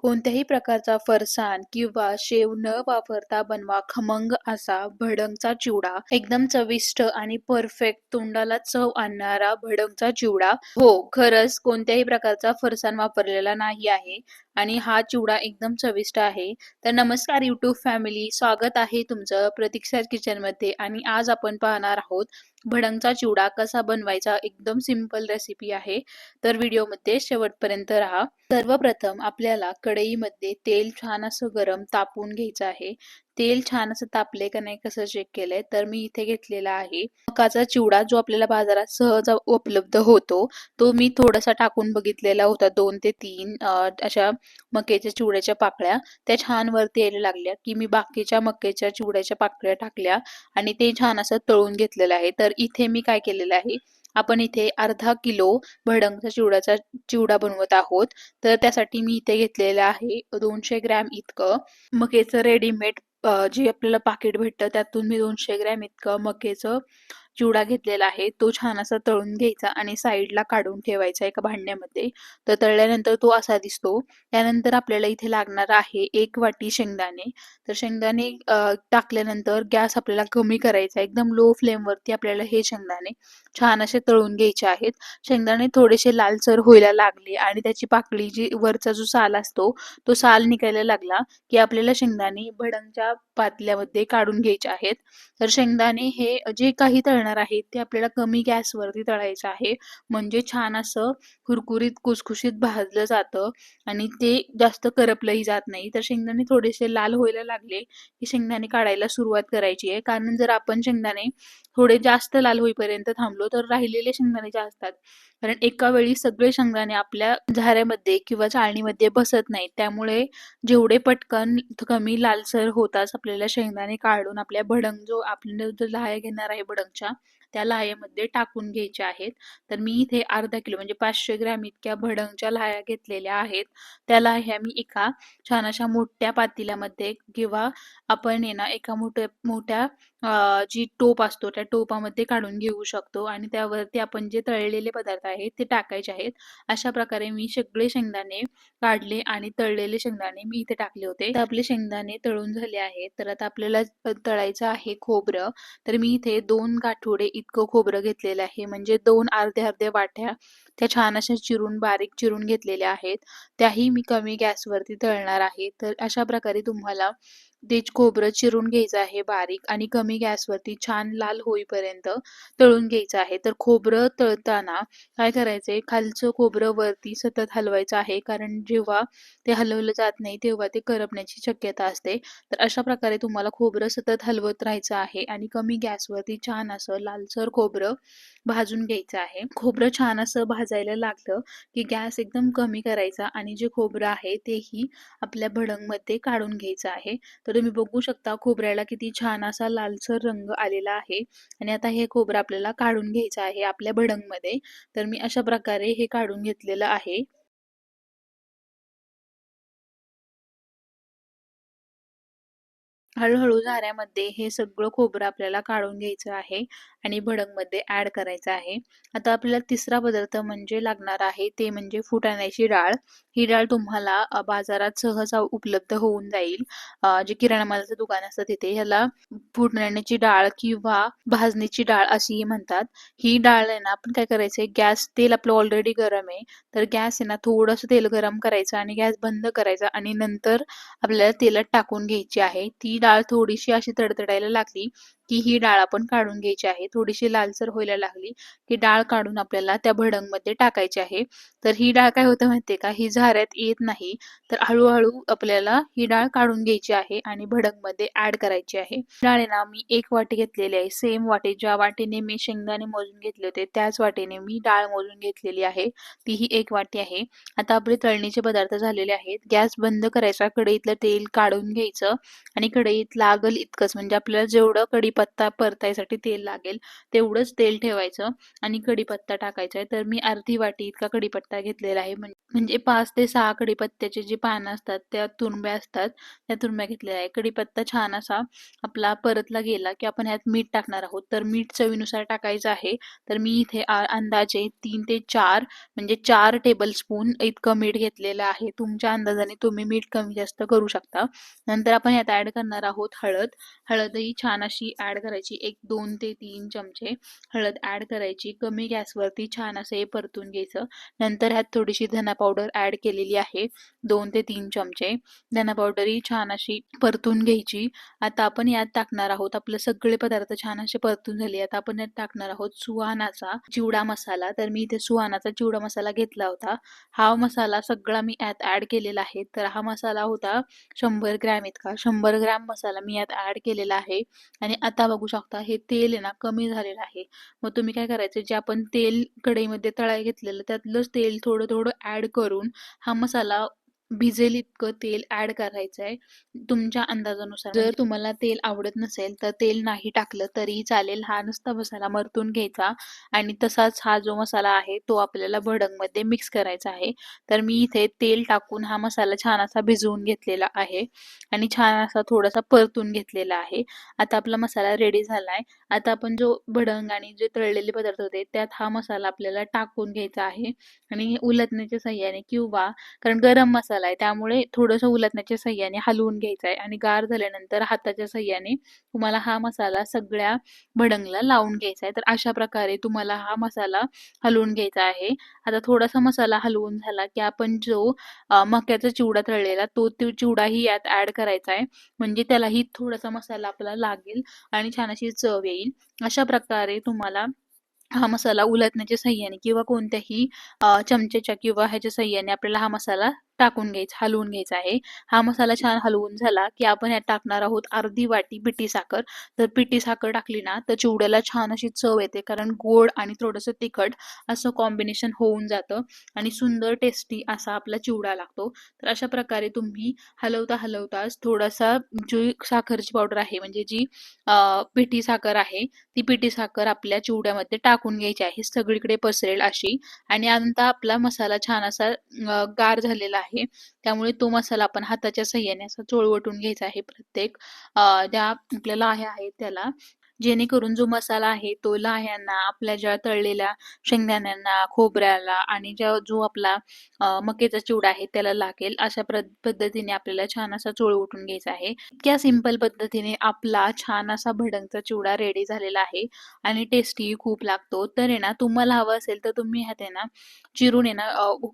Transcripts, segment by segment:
कोणत्याही प्रकारचा फरसाण किंवा शेव न वापरता बनवा. खमंग असा भडंगचा चिवडा. एकदम चविष्ट आणि परफेक्ट तोंडाला चव आणणारा भडंगचा चिवडा. हो खरंच कोणत्याही प्रकारचा फरसाण वापरलेला नाही आहे. आणि हा चिवडा एकदम चविष्ट आहे. तर नमस्कार युट्यूब फॅमिली स्वागत आहे तुमचं प्रतीक्षा किचनमध्ये आणि आज आपण पाहणार आहोत भडंगचा चिवडा कसा बनवायचा एकदम सिंपल रेसिपी आहे. तर व्हिडिओमध्ये शेवटपर्यंत राहा. सर्वप्रथम आपल्याला कढईमध्ये तेल छान असं गरम तापून घ्यायचं आहे. तेल छान असं तापले का नाही कसं चेक केलंय तर मी इथे घेतलेला आहे. मकाचा चिवडा जो आपल्याला बाजारात सहज उपलब्ध होतो तो मी थोडासा टाकून बघितलेला होता दोन ते तीन अशा मक्याच्या चिवड्याच्या पाकळ्या. त्या छान वरती यायला लागल्या की मी बाकीच्या मक्याच्या चिवड्याच्या पाकळ्या टाकल्या आणि ते छान असं तळून घेतलेलं आहे. तर इथे मी काय केलेलं आहे आपण इथे अर्धा किलो भडंगचा चिवड्याचा चिवडा बनवत आहोत. तर त्यासाठी मी इथे घेतलेला आहे दोनशे ग्रॅम इतकं. मकेचं रेडीमेड जे आपल्याला पाकिट भेटतं त्यातून मी दोनशे ग्रॅम इतकं मकेचं चिवडा घेतलेला आहे तो छान असा तळून घ्यायचा आणि साईडला काढून ठेवायचा एका भांड्यामध्ये. तर तळल्यानंतर तो असा दिसतो. त्यानंतर आपल्याला इथे लागणार आहे एक वाटी शेंगदाणे. तर शेंगदाणे टाकल्यानंतर गॅस आपल्याला कमी करायचा एकदम लो फ्लेमवरती आपल्याला हे शेंगदाणे छान असे तळून घ्यायचे आहेत. शेंगदाणे थोडेसे लालसर व्हायला लागले आणि त्याची पाकळी जी वरचा जो साल असतो तो साल निघायला लागला की आपल्याला शेंगदाणे भडंगच्या पातल्यामध्ये काढून घ्यायचे आहेत. तर शेंगदाणे हे जे काही तळणार आहेत ते आपल्याला कमी गॅसवरती तळायचं आहे. म्हणजे छान असं कुरकुरीत कुसखुशीत भाजलं जातं आणि ते जास्त करपलंही जात नाही. तर शेंगदाणे थोडेसे लाल व्हायला लागले की शेंगदाणे काढायला सुरुवात करायची आहे. कारण जर आपण शेंगदाणे थोडे जास्त लाल होईपर्यंत थांबलो तर राहिलेले शेंगदाणे जे असतात कारण एका वेळी सगळे शेंगदाणे आपल्या झाऱ्यामध्ये किंवा चाळणीमध्ये बसत नाहीत. त्यामुळे जेवढे पटकन कमी लालसर होताच आपल्याला शेंगदाणे काढून आपल्या भडंग जो आपल्याला जो घेणार आहे भडंगच्या त्या लाह्यामध्ये टाकून घ्यायच्या आहेत. तर मी इथे अर्धा किलो म्हणजे पाचशे ग्रॅम इतक्या भडंगच्या लाह्या घेतलेल्या आहेत. त्या लाह्या मी एका छान अशा मोठ्या पातेल्यामध्ये किंवा आपण आहे ना एका मोठ्या मोठ्या जी टोप असतो त्या टोपामध्ये काढून घेऊ शकतो आणि त्यावरती आपण जे तळलेले पदार्थ आहेत ते टाकायचे आहेत. अशा प्रकारे मी सगळे शेंगदाणे काढले आणि तळलेले शेंगदाणे मी इथे टाकले होते. तर आपले शेंगदाणे तळून झाले आहेत. तर आता आपल्याला तळायचं आहे खोबरं. तर मी इथे दोन गाठोडे इतकं खोबरं घेतलेलं आहे. म्हणजे दोन अर्ध्या अर्ध्या वाट्या त्या छान अशा चिरून बारीक चिरून घेतलेल्या आहेत. त्याही मी कमी गॅसवरती तळणार आहे. तर अशा प्रकारे तुम्हाला ते खोबरं चिरून घ्यायचं आहे बारीक आणि कमी गॅसवरती छान लाल होईपर्यंत तळून घ्यायचं आहे. तर खोबरं तळताना काय करायचंय? खालचं खोबरं वरती सतत हलवायचं आहे. कारण जेव्हा ते हलवलं जात नाही तेव्हा ते करपण्याची शक्यता असते. तर अशा प्रकारे तुम्हाला खोबरं सतत हलवत राहायचं आहे आणि कमी गॅसवरती छान असं लालसर खोबरं भाजून घ्यायचं आहे. खोबरं छान असं भाजायला लागलं की गॅस एकदम कमी करायचा आणि जे खोबरं आहे तेही आपल्या भडंगमध्ये काढून घ्यायचं आहे. तर तुम्ही बघू शकता खोबऱ्याला किती छान असा लालसर रंग आलेला आहे आणि आता हे खोबरं आपल्याला काढून घ्यायचं आहे आपल्या भडंगमध्ये. तर मी अशा प्रकारे हे काढून घेतलेलं आहे. हळूहळू झाऱ्यामध्ये हे सगळं खोबरं आपल्याला काढून घ्यायचं आहे आणि भडंगमध्ये ऍड करायचं आहे. आता आपल्याला तिसरा पदार्थ म्हणजे लागणार आहे ते म्हणजे फुटाण्याची डाळ. ही डाळ तुम्हाला बाजारात सहज उपलब्ध होऊन जाईल. जे किराणा मालाचं दुकान असतं तिथे ह्याला फुटण्याची डाळ किंवा भाजणीची डाळ अशीही म्हणतात. ही डाळ आहे ना आपण काय करायचंय गॅस तेल आपलं ऑलरेडी गरम आहे. तर गॅस आहे ना थोडंसं तेल गरम करायचं आणि गॅस बंद करायचा आणि नंतर आपल्याला तेलात टाकून घ्यायची आहे. ती डाळ थोडीशी अशी तडतडायला लागली. की ही डाळ आपण काढून घ्यायची आहे. थोडीशी लालसर व्हायला लागली की डाळ काढून आपल्याला त्या भडंगमध्ये टाकायची आहे. तर ही डाळ काय होतं माहितीये का? ही झाऱ्यात येत नाही. तर हळूहळू आपल्याला ही डाळ काढून घ्यायची आहे आणि भडंगमध्ये ऍड करायची आहे. डाळ ना मी एक वाटी घेतलेली आहे. सेम वाटी ज्या वाटीने मी शेंगदाणे मोजून घेतले होते त्याच वाटीने मी डाळ मोजून घेतलेली आहे. ती ही एक वाटी आहे. आता आपले तळणीचे पदार्थ झालेले आहेत. गॅस बंद करायचा कढईतलं तेल काढून घ्यायचं आणि कढईत लागल इतकंच. म्हणजे आपल्याला जेवढं कढी कढीपत्ता परतायसाठी तेल लागेल तेवढंच तेल ठेवायचं आणि कढीपत्ता टाकायचा आहे. तर मी अर्धी वाटी इतका कढीपत्ता घेतलेला आहे. म्हणजे पाच ते सहा कढीपत्त्याचे जे पानं असतात त्या तुरब्या असतात त्या तुरब्या घेतलेल्या आहे. कढीपत्ता छान असा आपला परतला गेला की आपण ह्यात मीठ टाकणार आहोत. तर मीठ चवीनुसार टाकायचं आहे. तर मी इथे अंदाजे तीन ते चार म्हणजे चार टेबल स्पून इतकं मीठ घेतलेलं आहे. तुमच्या अंदाजाने तुम्ही मीठ कमी जास्त करू शकता. नंतर आपण ह्यात ऍड करणार आहोत हळद. हळदही छान अशी ऍड करायची एक दोन ते तीन चमचे हळद ऍड करायची. कमी गॅसवरती छान असं हे परतून घ्यायचं. नंतर ह्यात थोडीशी धना पावडर ऍड केलेली आहे. दोन ते तीन चमचे. धना पावडर ही छान अशी परतून घ्यायची. आता आपण यात टाकणार आहोत. आपले सगळे पदार्थ छान असे परतून झाले. आता आपण यात टाकणार आहोत सुहानाचा चिवडा मसाला. तर मी इथे सुहानाचा चिवडा मसाला घेतला होता. हा मसाला सगळा मी यात ऍड केलेला आहे. तर हा मसाला होता शंभर ग्रॅम इतका. शंभर ग्रॅम मसाला मी यात ऍड केलेला आहे. आणि आता बघू शकता हे तेल आहे ना कमी झालेलं आहे. मग तुम्ही काय करायचं जे आपण तेल कढईमध्ये तळाय घेतलेलं त्यातलंच तेल थोडं थोडं ऍड करून हा मसाला भिजेल इतकं तेल ऍड करायचं आहे तुमच्या अंदाजानुसार. जर तुम्हाला तेल आवडत नसेल तर तेल नाही टाकलं तरी चालेल. हा नुसता मसाला मरतून घ्यायचा आणि तसाच हा जो मसाला आहे तो आपल्याला भडंगमध्ये मिक्स करायचा आहे. तर मी इथे तेल टाकून हा मसाला छान असा भिजवून घेतलेला आहे आणि छान असा थोडासा परतून घेतलेला आहे. आता आपला मसाला रेडी झालाय. आता आपण जो भडंग आणि जे तळलेले पदार्थ होते त्यात हा मसाला आपल्याला टाकून घ्यायचा आहे आणि उलटण्याच्या सहाय्याने किंवा कारण गरम मसाला आहे त्यामुळे थोडंसं उलटण्याच्या सह्याने हलवून घ्यायचा आहे आणि गार झाल्यानंतर हाताच्या सह्याने तुम्हाला हा मसाला सगळ्या भडंगला लावून घ्यायचा आहे तर अशा प्रकारे तुम्हाला हा मसाला हलवून घ्यायचा आहे. आता थोडासा मसाला हलवून झाला की आपण जो मक्याचा चिवडा तळलेला तो तो चिवडाही यात ऍड करायचा आहे म्हणजे त्यालाही थोडासा मसाला आपला लागेल आणि छान अशी चव येईल. अशा प्रकारे तुम्हाला हा मसाला उलटण्याच्या सह्याने किंवा कोणत्याही चमच्याच्या किंवा ह्याच्या सह्याने आपल्याला हा मसाला टाकून घ्यायचा हलवून घ्यायचा आहे. हा मसाला छान हलवून झाला की आपण यात टाकणार आहोत अर्धी वाटी पिठी साखर. तर पिठी साखर टाकली ना तर चिवड्याला छान अशी चव येते कारण गोड आणि थोडंसं तिखट असं कॉम्बिनेशन होऊन जातं आणि सुंदर टेस्टी असा आपला चिवडा लागतो. तर अशा प्रकारे तुम्ही हलवता हलवताच थोडासा जी साखरची पावडर आहे म्हणजे जी पिठी साखर आहे ती पिठी साखर आपल्या चिवड्यामध्ये टाकून घ्यायची आहे. सगळीकडे पसरेल अशी. आणि आता आपला मसाला छान असा गार झालेला आहे. त्यामुळे तो मसाला आपण हाताच्या सहाय्याने असा चोळवटून घ्यायचा आहे प्रत्येक ज्या आपल्या लाह्या आहेत त्याला. जेणेकरून जो मसाला आहे तो लाह्यांना आपल्या ज्या तळलेल्या शेंगदाण्यांना खोबऱ्याला आणि ज्या जो आपला मकेचा मक्याचा चिवडा आहे त्याला लागेल अशा पद्धतीने आपल्याला छान असा चोळवटून घ्यायचा आहे. इतक्या सिंपल पद्धतीने आपला छान असा भडंगचा चिवडा रेडी झालेला आहे आणि टेस्टी खूप लागतो. तर आहे ना तुम्हाला हवं असेल तर तुम्ही ह्यात आहे ना चिरून आहे ना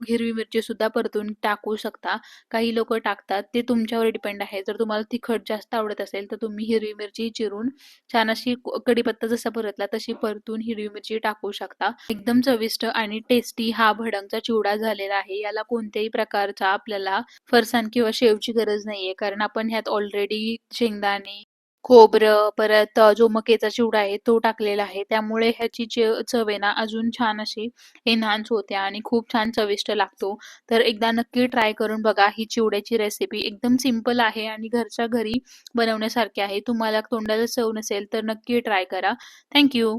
हिरवी मिरची सुद्धा परतून टाकू शकता. काही लोक टाकतात ते तुमच्यावर डिपेंड आहे. जर तुम्हाला तिखट जास्त आवडत असेल तर तुम्ही हिरवी मिरची चिरून छान अशी क- कढीपत्ता जसा परतला तशी परतून हिरवी मिरची टाकू शकता. एकदम चविष्ट आणि टेस्टी हा भडंगचा चिवडा झालेला आहे. याला कोणत्याही प्रकारचा आपल्याला फरसाण किंवा शेवची गरज नाहीये. कारण आपण ह्यात ऑलरेडी शेंगदाणे खोबरं परत अ, जो मकेचा चिवडा आहे तो टाकलेला आहे. त्यामुळे ह्याची चव आहे ना अजून छान अशी एन्हान्स होते आणि खूप छान चविष्ट लागतो. तर एकदा नक्की ट्राय करून बघा ही चिवड्याची रेसिपी एकदम सिंपल आहे आणि घरच्या घरी बनवण्यासारखी आहे. तुम्हाला तोंडाला चव नसेल तर नक्की ट्राय करा. थँक्यू